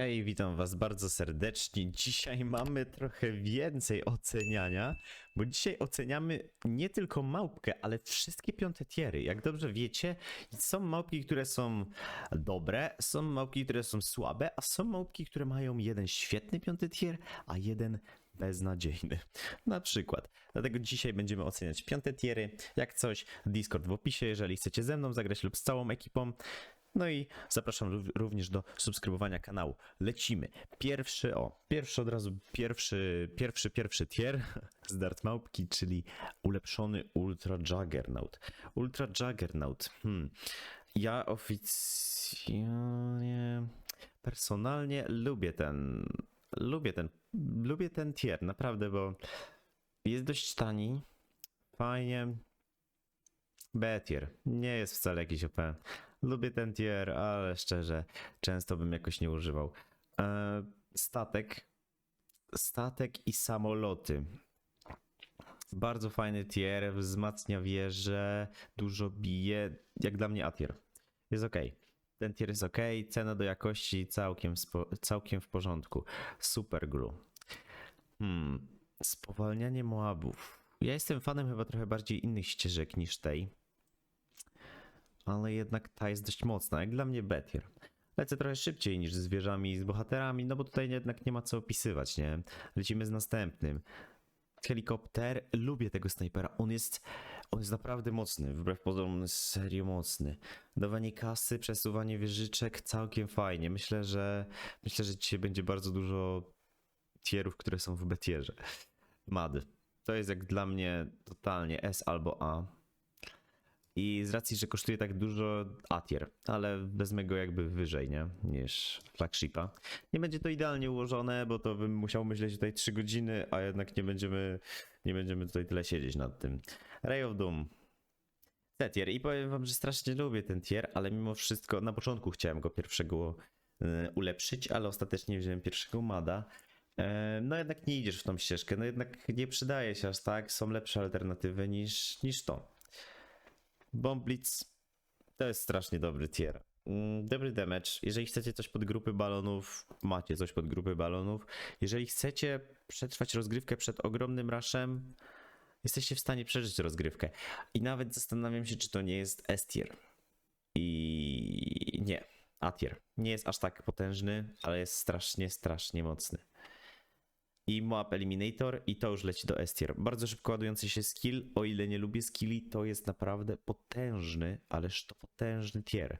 Hej, witam was bardzo serdecznie. Dzisiaj mamy trochę więcej oceniania, bo dzisiaj oceniamy nie tylko małpkę, ale wszystkie piąte tiery. Jak dobrze wiecie, są małpki, które są dobre, są małpki, które są słabe, a są małpki, które mają jeden świetny piąty tier, a jeden beznadziejny. Na przykład. Dlatego dzisiaj będziemy oceniać piąte tiery. Jak coś, Discord w opisie, jeżeli chcecie ze mną zagrać lub z całą ekipą. No i zapraszam rów- również do subskrybowania kanału. Lecimy. Pierwszy, o, pierwszy od razu, pierwszy, pierwszy, pierwszy tier z Dart Małpki, czyli ulepszony Ultra Juggernaut. Ultra Juggernaut, hmm. Ja oficjalnie, personalnie lubię ten, lubię ten, lubię ten tier, naprawdę, bo jest dość tani, fajnie, B tier, nie jest wcale jakiś OP. Lubię ten tier, ale szczerze, często bym jakoś nie używał. E, statek. Statek i samoloty. Bardzo fajny tier, wzmacnia wieżę, dużo bije. Jak dla mnie A tier. Jest ok. Ten tier jest ok, cena do jakości całkiem, całkiem w porządku. Super glue. Hmm. Spowalnianie Moabów. Ja jestem fanem chyba trochę bardziej innych ścieżek niż tej ale jednak ta jest dość mocna, jak dla mnie Betier. Lecę trochę szybciej niż z wieżami i z bohaterami, no bo tutaj jednak nie ma co opisywać, nie? Lecimy z następnym. Helikopter, lubię tego snajpera, on jest, on jest naprawdę mocny, wbrew pozorom on jest serio mocny. Dawanie kasy, przesuwanie wieżyczek, całkiem fajnie. Myślę, że myślę, że dzisiaj będzie bardzo dużo tierów, które są w Betierze. Mad. To jest jak dla mnie totalnie S albo A. I z racji, że kosztuje tak dużo A tier, ale wezmę go jakby wyżej, nie? Niż flagshipa. Nie będzie to idealnie ułożone, bo to bym musiał myśleć tutaj 3 godziny, a jednak nie będziemy, nie będziemy tutaj tyle siedzieć nad tym. Ray of Doom. C tier. I powiem wam, że strasznie lubię ten tier, ale mimo wszystko na początku chciałem go pierwszego e, ulepszyć, ale ostatecznie wziąłem pierwszego Mada. E, No jednak nie idziesz w tą ścieżkę, no jednak nie przydaje się aż tak, są lepsze alternatywy niż, niż to. Bomb Blitz to jest strasznie dobry tier. Mm, Dobry damage. Jeżeli chcecie coś pod grupy balonów, macie coś pod grupy balonów. Jeżeli chcecie przetrwać rozgrywkę przed ogromnym rushem, jesteście w stanie przeżyć rozgrywkę. I nawet zastanawiam się, czy to nie jest S tier. I nie, A tier. Nie jest aż tak potężny, ale jest strasznie, strasznie mocny i Moab Eliminator i to już leci do S tier. Bardzo szybko ładujący się skill, o ile nie lubię skilli, to jest naprawdę potężny, ależ to potężny tier.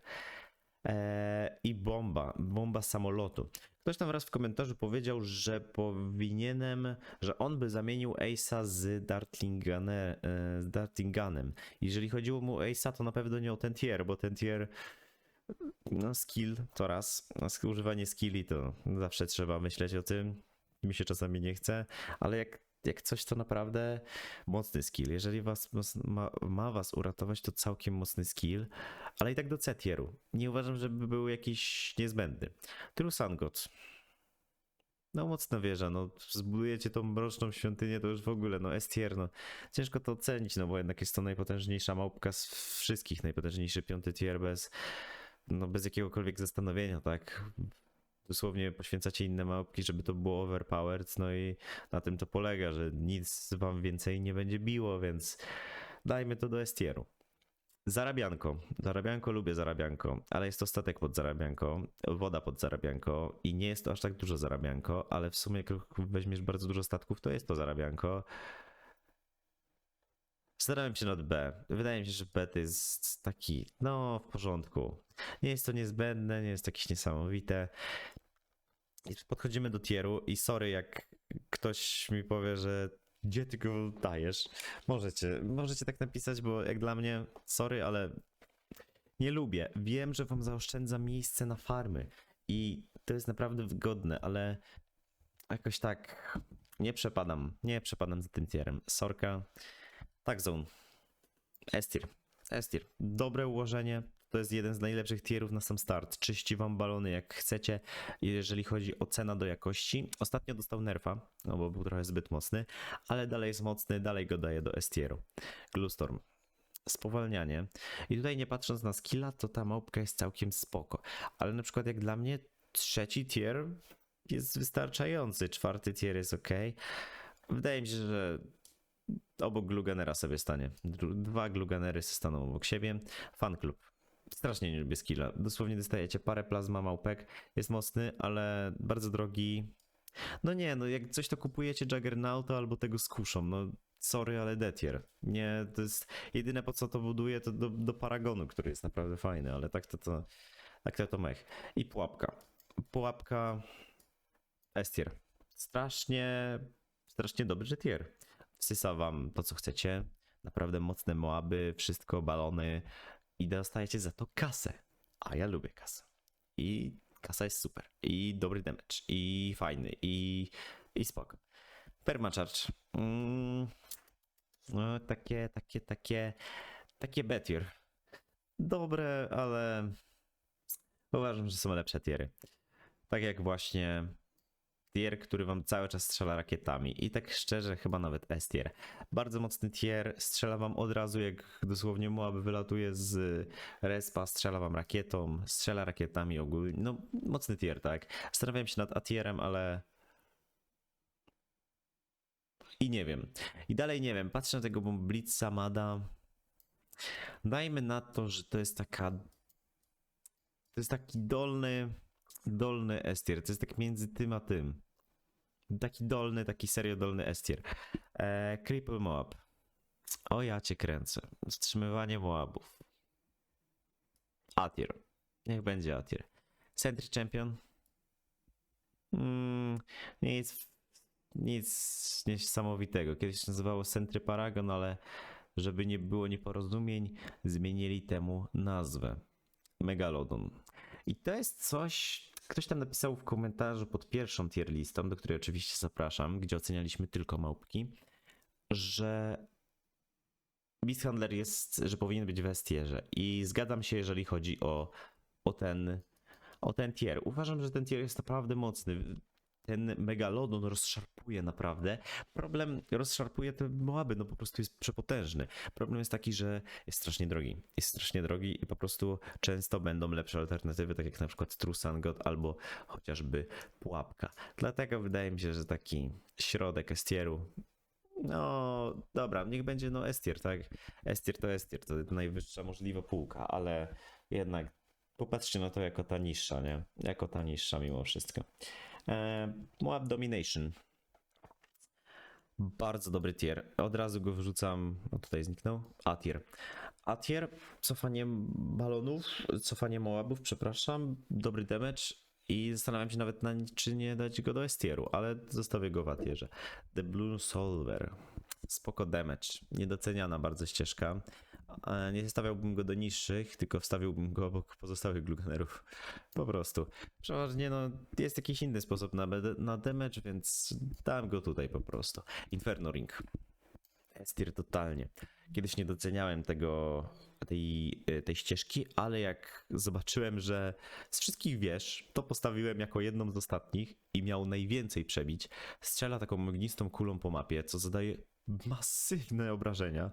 Eee, I bomba, bomba samolotu. Ktoś tam raz w komentarzu powiedział, że powinienem, że on by zamienił Ace'a z Dartlingane- e, Dartinganem. Jeżeli chodziło mu o Ace'a, to na pewno nie o ten tier, bo ten tier no skill to raz, używanie skilli to zawsze trzeba myśleć o tym. Mi się czasami nie chce, ale jak, jak coś to naprawdę mocny skill. Jeżeli was ma, ma was uratować, to całkiem mocny skill, ale i tak do C tieru. Nie uważam, żeby był jakiś niezbędny. Trusangot. No mocna wieża, no zbudujecie tą mroczną świątynię, to już w ogóle, no S tier, no ciężko to ocenić, no bo jednak jest to najpotężniejsza małpka z wszystkich, najpotężniejszy piąty tier bez, no bez jakiegokolwiek zastanowienia, tak? Dosłownie poświęcacie inne małpki, żeby to było overpowered, no i na tym to polega, że nic wam więcej nie będzie biło, więc dajmy to do S tieru. Zarabianko. Zarabianko lubię zarabianko, ale jest to statek pod zarabianko, woda pod zarabianko i nie jest to aż tak dużo zarabianko, ale w sumie jak weźmiesz bardzo dużo statków, to jest to zarabianko. Zastanawiam się nad B. Wydaje mi się, że B to jest taki, no w porządku. Nie jest to niezbędne, nie jest to jakieś niesamowite. Podchodzimy do tieru i sorry, jak ktoś mi powie, że gdzie ty go dajesz? Możecie, możecie tak napisać, bo jak dla mnie, sorry, ale nie lubię. Wiem, że wam zaoszczędza miejsce na farmy i to jest naprawdę wygodne, ale jakoś tak nie przepadam, nie przepadam za tym tierem. Sorka, tak zone. S-tier. S-tier. Dobre ułożenie. To jest jeden z najlepszych tierów na sam start. Czyści wam balony jak chcecie, jeżeli chodzi o cena do jakości. Ostatnio dostał nerfa, no bo był trochę zbyt mocny, ale dalej jest mocny, dalej go daje do S-tieru. Glustorm. Spowalnianie. I tutaj nie patrząc na skilla, to ta małpka jest całkiem spoko. Ale na przykład jak dla mnie trzeci tier jest wystarczający, czwarty tier jest ok. Wydaje mi się, że obok Gluganera sobie stanie. Dwa Gluganery staną obok siebie. Fan club. Strasznie nie lubię skilla. Dosłownie dostajecie parę plazma małpek. Jest mocny, ale bardzo drogi. No nie, no jak coś to kupujecie Juggernauta albo tego z kuszą. No sorry, ale detier. Nie, to jest jedyne po co to buduje to do, do Paragonu, który jest naprawdę fajny, ale tak to to, tak to, to mech. I pułapka. Pułapka Estier. Strasznie, strasznie dobry tier. Wsysa wam to, co chcecie. Naprawdę mocne moaby, wszystko, balony i dostajecie za to kasę. A ja lubię kasę. I kasa jest super. I dobry damage. I fajny. I, i spoko. Permacharge. Mm, no, takie, takie, takie, takie betier. Dobre, ale uważam, że są lepsze tiery. Tak jak właśnie tier, który wam cały czas strzela rakietami. I tak szczerze, chyba nawet S-tier. Bardzo mocny tier, strzela wam od razu, jak dosłownie Moab wylatuje z respa, strzela wam rakietą, strzela rakietami ogólnie. No, mocny tier, tak. Zastanawiałem się nad A-tierem, ale... I nie wiem. I dalej nie wiem. Patrzę na tego Blitza Mada. Dajmy na to, że to jest taka... To jest taki dolny dolny estier. To jest tak między tym a tym. Taki dolny, taki serio dolny estier. E, Cripple Moab. O ja cię kręcę. Wstrzymywanie Moabów. Atier. Niech będzie Atier. Sentry Champion. Mm, nic, nic niesamowitego. Kiedyś się nazywało Sentry Paragon, ale żeby nie było nieporozumień, zmienili temu nazwę. Megalodon. I to jest coś, ktoś tam napisał w komentarzu pod pierwszą tier listą, do której oczywiście zapraszam, gdzie ocenialiśmy tylko małpki, że Beast Handler jest, że powinien być w S-tierze. I zgadzam się, jeżeli chodzi o, o, ten, o ten tier. Uważam, że ten tier jest naprawdę mocny. Ten megalodon rozszarpuje naprawdę. Problem rozszarpuje te moaby, no po prostu jest przepotężny. Problem jest taki, że jest strasznie drogi. Jest strasznie drogi i po prostu często będą lepsze alternatywy, tak jak na przykład Trusan God albo chociażby Pułapka. Dlatego wydaje mi się, że taki środek estieru no, dobra, niech będzie no Estier, tak? Estier to Estier, to najwyższa możliwa półka, ale jednak popatrzcie na to jako ta niższa, nie? Jako ta niższa mimo wszystko. E, Moab Domination. Bardzo dobry tier. Od razu go wyrzucam. O, tutaj zniknął. A tier. A tier, cofanie balonów, cofanie Moabów, przepraszam. Dobry damage. I zastanawiam się nawet, na, czy nie dać go do Estieru, ale zostawię go w Atierze. The Blue Solver. Spoko damage. Niedoceniana bardzo ścieżka. E, Nie stawiałbym go do niższych, tylko wstawiłbym go obok pozostałych gluganerów. Po prostu. Przeważnie no, jest jakiś inny sposób na, na damage, więc dałem go tutaj po prostu. Inferno Ring. Estir totalnie. Kiedyś nie doceniałem tego, tej, tej ścieżki, ale jak zobaczyłem, że z wszystkich wież, to postawiłem jako jedną z ostatnich i miał najwięcej przebić. Strzela taką ognistą kulą po mapie, co zadaje masywne obrażenia.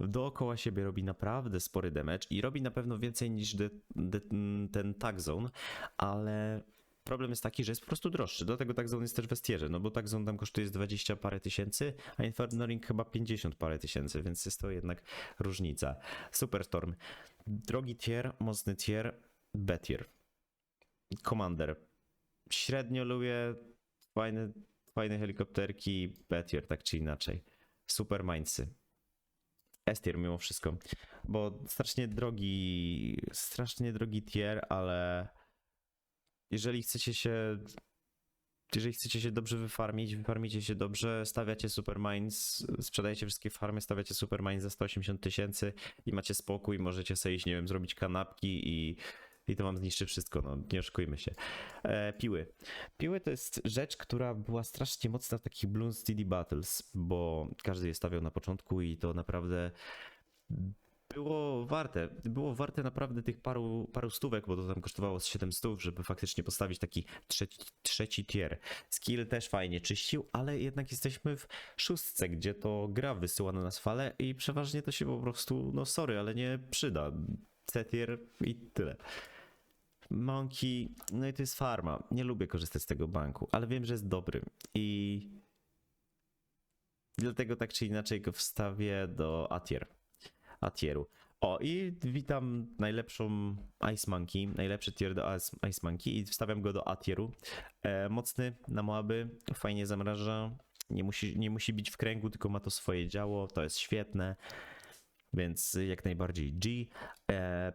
Dookoła siebie robi naprawdę spory damage i robi na pewno więcej niż de, de, ten tag zone, ale problem jest taki, że jest po prostu droższy. Dlatego tak zone jest też w estierze, no bo tak zone tam kosztuje z 20 parę tysięcy, a Inferno Ring chyba 50 parę tysięcy, więc jest to jednak różnica. Superstorm. Drogi tier, mocny tier, B tier. Commander. Średnio lubię fajne, fajne helikopterki, B tier tak czy inaczej. Super Mindsy. S-tier mimo wszystko, bo strasznie drogi, strasznie drogi tier, ale jeżeli chcecie się jeżeli chcecie się dobrze wyfarmić, wyfarmicie się dobrze, stawiacie Supermines, sprzedajecie wszystkie farmy, stawiacie Supermines za 180 tysięcy i macie spokój, możecie sobie iść, nie wiem, zrobić kanapki i, i to wam zniszczy wszystko, no nie oszukujmy się. E, piły. Piły to jest rzecz, która była strasznie mocna w takich Bloons DD Battles, bo każdy je stawiał na początku i to naprawdę było warte, było warte naprawdę tych paru, paru stówek, bo to tam kosztowało z 7 stów, żeby faktycznie postawić taki trzeci, trzeci tier. Skill też fajnie czyścił, ale jednak jesteśmy w szóstce, gdzie to gra wysyła na nas fale i przeważnie to się po prostu, no sorry, ale nie przyda. C tier i tyle. Monkey, no i to jest farma. Nie lubię korzystać z tego banku, ale wiem, że jest dobry i dlatego tak czy inaczej go wstawię do Atier. Atieru. O, i witam najlepszą Ice Monkey, najlepszy tier do Ice, Monkey i wstawiam go do Atieru. E, mocny na Moaby, fajnie zamraża, nie musi, nie musi bić w kręgu, tylko ma to swoje działo, to jest świetne, więc jak najbardziej G. E,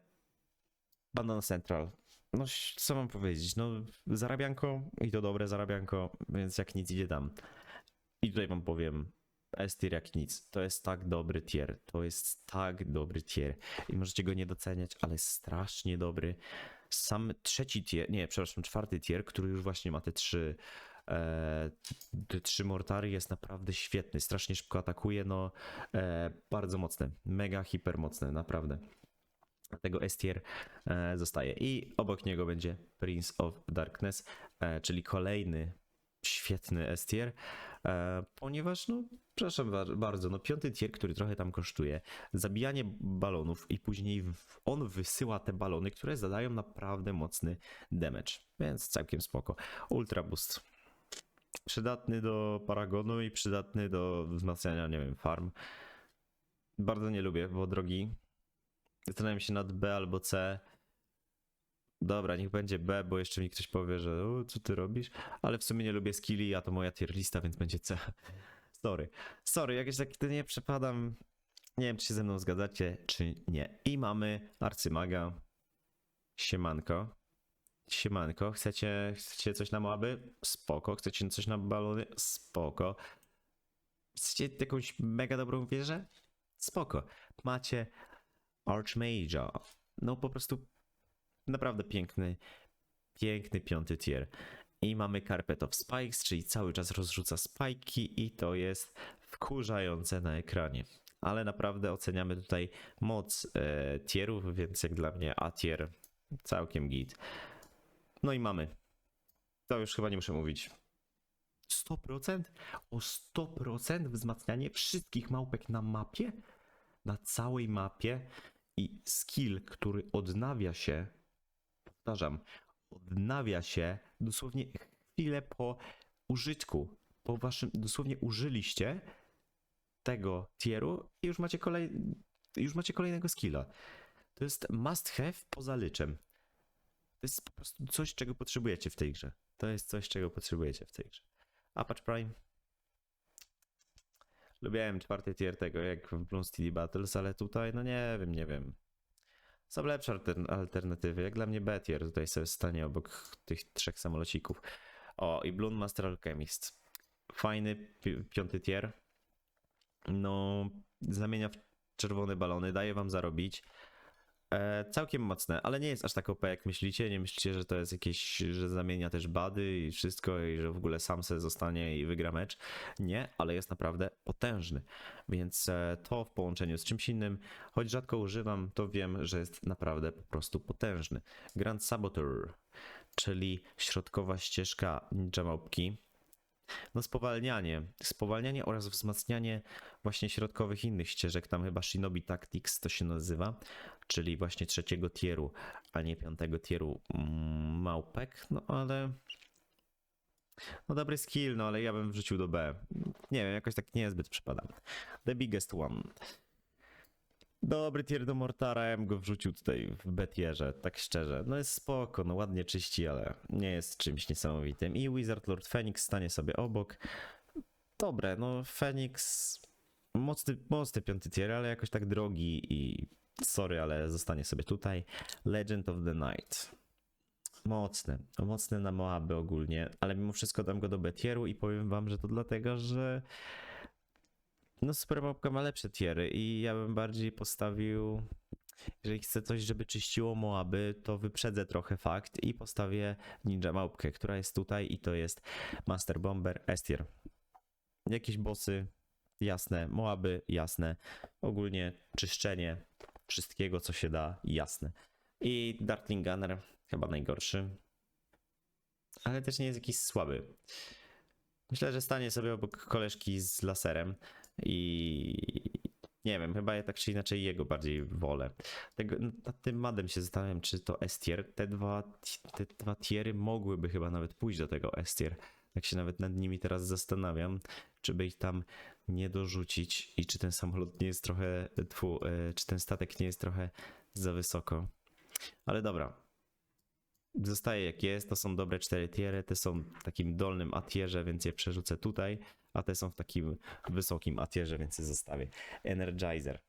Bandana Central. No, co mam powiedzieć? No, zarabianko i to dobre zarabianko, więc jak nic idzie tam. I tutaj wam powiem, S tier jak nic. To jest tak dobry tier. To jest tak dobry tier. I możecie go nie doceniać, ale strasznie dobry. Sam trzeci tier, nie, przepraszam, czwarty tier, który już właśnie ma te trzy. E, te trzy mortary jest naprawdę świetny. Strasznie szybko atakuje, no e, bardzo mocny. Mega hiper mocny, naprawdę. Dlatego S tier e, zostaje. I obok niego będzie Prince of Darkness, e, czyli kolejny świetny S tier, e, ponieważ, no, przepraszam ba- bardzo, no, piąty tier, który trochę tam kosztuje, zabijanie balonów i później on wysyła te balony, które zadają naprawdę mocny damage, więc całkiem spoko. Ultra Boost. Przydatny do Paragonu i przydatny do wzmacniania, nie wiem, farm. Bardzo nie lubię, bo drogi. Zastanawiam się nad B albo C. Dobra, niech będzie B, bo jeszcze mi ktoś powie, że co ty robisz? Ale w sumie nie lubię skilli, a to moja tier lista, więc będzie C. Sorry. Sorry, jakieś tak to nie przepadam. Nie wiem, czy się ze mną zgadzacie, czy nie. I mamy arcymaga. Siemanko. Siemanko. Chcecie, chcecie coś na moaby? Spoko. Chcecie coś na balony? Spoko. Chcecie jakąś mega dobrą wieżę? Spoko. Macie Archmage'a. No po prostu naprawdę piękny, piękny piąty tier. I mamy Carpet of Spikes, czyli cały czas rozrzuca spajki i to jest wkurzające na ekranie. Ale naprawdę oceniamy tutaj moc e, tierów, więc jak dla mnie A tier całkiem git. No i mamy. To już chyba nie muszę mówić. 100%? O 100% wzmacnianie wszystkich małpek na mapie? Na całej mapie i skill, który odnawia się, powtarzam, odnawia się dosłownie chwilę po użytku. Po waszym, dosłownie użyliście tego tieru i już macie, kolej, już macie kolejnego skilla. To jest must have poza lyczem. To jest po prostu coś, czego potrzebujecie w tej grze. To jest coś, czego potrzebujecie w tej grze. Apache Prime. Lubiałem czwarty tier tego, jak w Bloons TD Battles, ale tutaj, no nie wiem, nie wiem. Są lepsze altern- alternatywy. Jak dla mnie B tier tutaj sobie stanie obok tych trzech samolocików. O, i Bloon Master Alchemist. Fajny pi- piąty tier. No, zamienia w czerwone balony, daje wam zarobić. E, całkiem mocne, ale nie jest aż tak OP jak myślicie. Nie myślicie, że to jest jakieś, że zamienia też bady i wszystko i że w ogóle sam se zostanie i wygra mecz. Nie, ale jest naprawdę potężny. Więc e, to w połączeniu z czymś innym, choć rzadko używam, to wiem, że jest naprawdę po prostu potężny. Grand Saboteur, czyli środkowa ścieżka ninja małpki. No spowalnianie, spowalnianie oraz wzmacnianie właśnie środkowych innych ścieżek, tam chyba Shinobi Tactics to się nazywa, czyli właśnie trzeciego tieru, a nie piątego tieru mm, małpek, no ale no dobry skill, no ale ja bym wrzucił do B. Nie wiem, jakoś tak niezbyt przypadam. The biggest one. Dobry tier do Mortara, ja bym go wrzucił tutaj w B tierze, tak szczerze. No jest spoko, no ładnie czyści, ale nie jest czymś niesamowitym. I Wizard Lord Phoenix stanie sobie obok. Dobre, no Phoenix mocny, mocny piąty tier, ale jakoś tak drogi i sorry, ale zostanie sobie tutaj. Legend of the Night. Mocny, mocny na Moaby ogólnie, ale mimo wszystko dam go do B tieru i powiem wam, że to dlatego, że no Supermapka ma lepsze tiery i ja bym bardziej postawił jeżeli chcę coś, żeby czyściło Moaby, to wyprzedzę trochę fakt i postawię Ninja Małpkę, która jest tutaj i to jest Master Bomber S-tier. Jakieś bossy, jasne, Moaby, jasne. Ogólnie czyszczenie wszystkiego, co się da, jasne. I Darkling Gunner, chyba najgorszy. Ale też nie jest jakiś słaby. Myślę, że stanie sobie obok koleżki z laserem i Nie wiem, chyba ja tak czy inaczej jego bardziej wolę. Tego, nad tym madem się zastanawiam, czy to S-tier. Te dwa, te dwa tiery mogłyby chyba nawet pójść do tego S-tier. Tak się nawet nad nimi teraz zastanawiam, czy by ich tam nie dorzucić i czy ten samolot nie jest trochę, tfu, e, czy ten statek nie jest trochę za wysoko. Ale dobra. Zostaje jak jest, to są dobre cztery tiery, te są w takim dolnym atierze, więc je przerzucę tutaj, a te są w takim wysokim atierze, więc je zostawię. Energizer.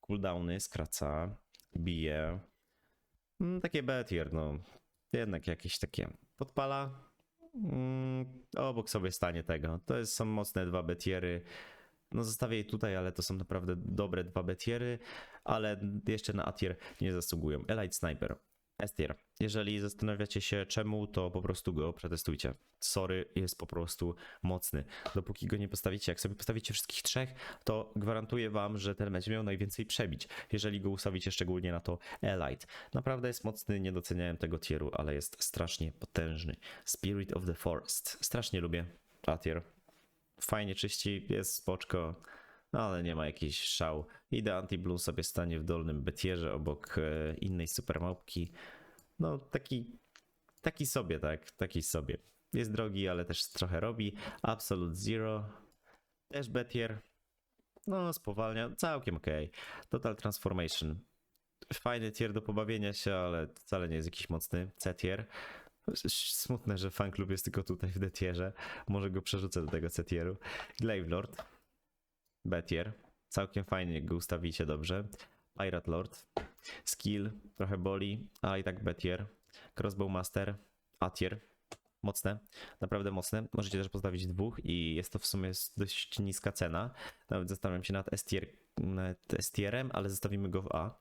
Cooldowny skraca, bije. Mm, takie B tier, no. Jednak jakieś takie podpala. Mm, obok sobie stanie tego. To jest, są mocne dwa B tiery. No zostawię je tutaj, ale to są naprawdę dobre dwa B tiery, ale jeszcze na A tier nie zasługują. Elite Sniper. S tier. Jeżeli zastanawiacie się czemu, to po prostu go przetestujcie. Sorry, jest po prostu mocny. Dopóki go nie postawicie, jak sobie postawicie wszystkich trzech, to gwarantuję wam, że ten mecz miał najwięcej przebić. Jeżeli go ustawicie szczególnie na to Elite. Naprawdę jest mocny, nie doceniałem tego tieru, ale jest strasznie potężny. Spirit of the Forest. Strasznie lubię A tier. Fajnie czyści, jest spoczko. No ale nie ma jakiejś szał. Ida Anti-Blue sobie stanie w dolnym betierze obok e, innej supermałpki. No taki, taki sobie, tak, taki sobie. Jest drogi, ale też trochę robi. Absolute Zero, też betier. No spowalnia, całkiem okej. Total Transformation. Fajny tier do pobawienia się, ale wcale nie jest jakiś mocny. C-tier. Smutne, że fanklub jest tylko tutaj w D-tierze. Może go przerzucę do tego C-tieru. Glaive B-tier. Całkiem fajnie, go ustawicie dobrze. Pirate Lord. Skill, trochę boli, ale i tak B-tier. Crossbow Master, A-tier. Mocne, naprawdę mocne. Możecie też postawić dwóch i jest to w sumie dość niska cena. Nawet zastanawiam się nad S-tierem, ale zostawimy go w A.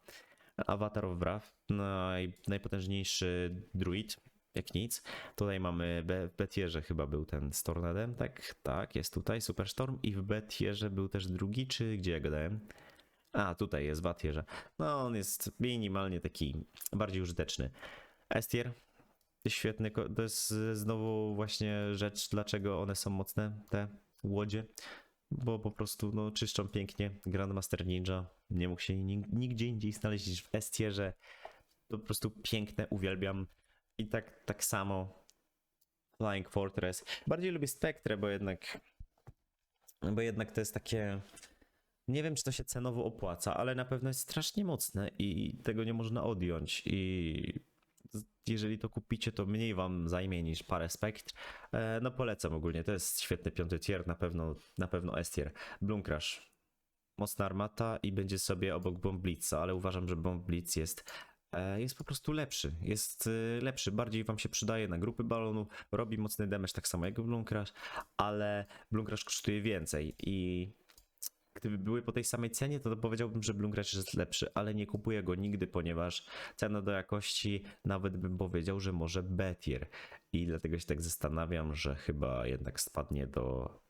Avatar of Wrath, naj, najpotężniejszy druid, jak nic. Tutaj mamy w Betierze chyba był ten z Tornadem, tak? Tak, jest tutaj Superstorm i w Betierze był też drugi, czy gdzie ja go dałem? A, tutaj jest w Atierze. No, on jest minimalnie taki bardziej użyteczny. Estier, świetny, to jest znowu właśnie rzecz, dlaczego one są mocne, te łodzie. Bo po prostu no, czyszczą pięknie. Grandmaster Ninja nie mógł się nig- nigdzie indziej znaleźć niż w Estierze. To po prostu piękne, uwielbiam. I tak, tak samo Flying Fortress. Bardziej lubię Spectre, bo jednak bo jednak to jest takie nie wiem, czy to się cenowo opłaca, ale na pewno jest strasznie mocne i tego nie można odjąć i jeżeli to kupicie, to mniej wam zajmie niż parę Spectre. E, No polecam ogólnie, to jest świetny piąty tier, na pewno, na pewno S tier. Bloom. Mocna armata i będzie sobie obok Bomb Blitza, ale uważam, że Bomb Blitz jest jest po prostu lepszy, jest e, lepszy, bardziej wam się przydaje na grupy balonów, robi mocny damage tak samo jak Bloom Crash, ale Bloom Crash kosztuje więcej i gdyby były po tej samej cenie, to, powiedziałbym, że Bloom Crash jest lepszy, ale nie kupuję go nigdy, ponieważ cena do jakości nawet bym powiedział, że może B tier i dlatego się tak zastanawiam, że chyba jednak spadnie do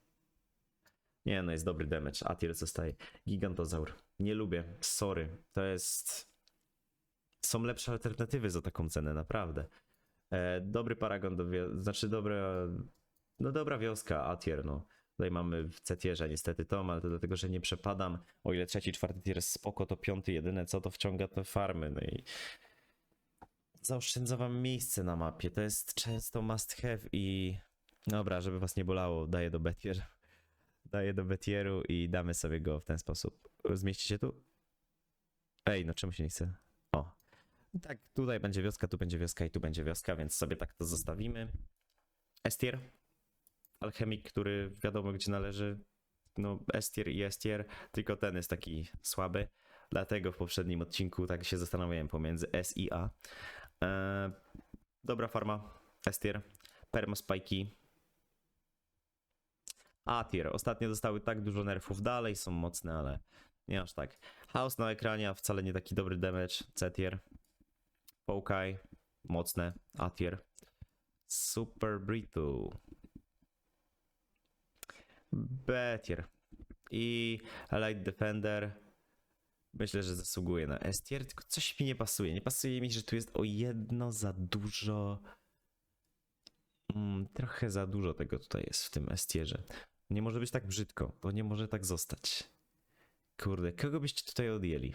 nie, no jest dobry damage, A tier zostaje. Gigantozaur. Nie lubię, sorry. To jest... Są lepsze alternatywy za taką cenę, naprawdę. E, dobry paragon do znaczy dobra... No dobra wioska, A tier, no. Tutaj mamy w C tierze niestety Tom, ale to dlatego, że nie przepadam. O ile trzeci, czwarty tier jest spoko, to piąty jedyne co to wciąga te farmy, no i... Zaoszczędza wam miejsce na mapie, to jest często must have i... Dobra, żeby was nie bolało, daję do B tier daję do Betieru i damy sobie go w ten sposób. Zmieści się tu? Ej, no czemu się nie chce? Tak, tutaj będzie wioska, tu będzie wioska i tu będzie wioska, więc sobie tak to zostawimy. Estier. Alchemik, który wiadomo gdzie należy. No, Estier i Estier, tylko ten jest taki słaby. Dlatego w poprzednim odcinku tak się zastanawiałem pomiędzy S i A. Eee, dobra farma, Estier. Permaspajki, a tier. Ostatnio dostały tak dużo nerfów, dalej są mocne, ale nie aż tak. Chaos na ekranie, a wcale nie taki dobry damage. C tier. Połkaj, mocne. A tier. Super Brito. B tier. I Light Defender. Myślę, że zasługuje na S tier, tylko coś mi nie pasuje. Nie pasuje mi, że tu jest o jedno za dużo. Mm, trochę za dużo tego tutaj jest w tym S tierze. Nie może być tak brzydko, to nie może tak zostać. Kurde, kogo byście tutaj odjęli?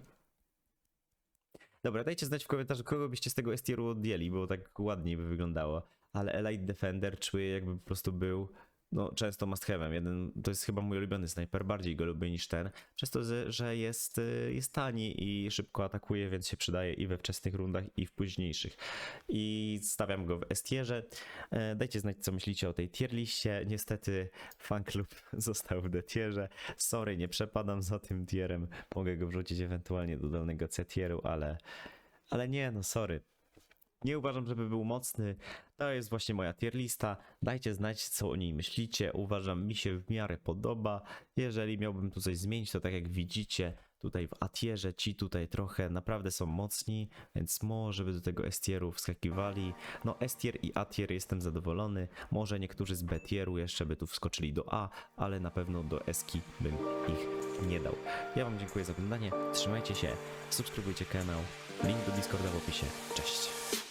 Dobra, dajcie znać w komentarzu, kogo byście z tego S-tieru odjęli, bo tak ładniej by wyglądało. Ale Elite Defender czuję jakby po prostu był, no często must have'em. Jeden, to jest chyba mój ulubiony snajper, bardziej go lubię niż ten. Przez to, że- jest, y, jest tani i szybko atakuje, więc się przydaje i we wczesnych rundach, i w późniejszych. I stawiam go w S-tierze. E, Dajcie znać, co myślicie o tej tier liście. Niestety fanklub został w D-tierze. Sorry, nie przepadam za tym tierem. Mogę go wrzucić ewentualnie do dolnego C-tieru, ale, ale nie, no sorry. Nie uważam, żeby był mocny. To jest właśnie moja tier lista. Dajcie znać, co o niej myślicie. Uważam, mi się w miarę podoba. Jeżeli miałbym tu coś zmienić, to tak jak widzicie, tutaj w Atierze ci tutaj trochę naprawdę są mocni, więc może by do tego S-tieru wskakiwali. No S-tier i A-tier jestem zadowolony. Może niektórzy z B-tieru jeszcze by tu wskoczyli do A, ale na pewno do S-ki bym ich nie dał. Ja wam dziękuję za oglądanie. Trzymajcie się, subskrybujcie kanał. Link do Discorda w opisie. Cześć.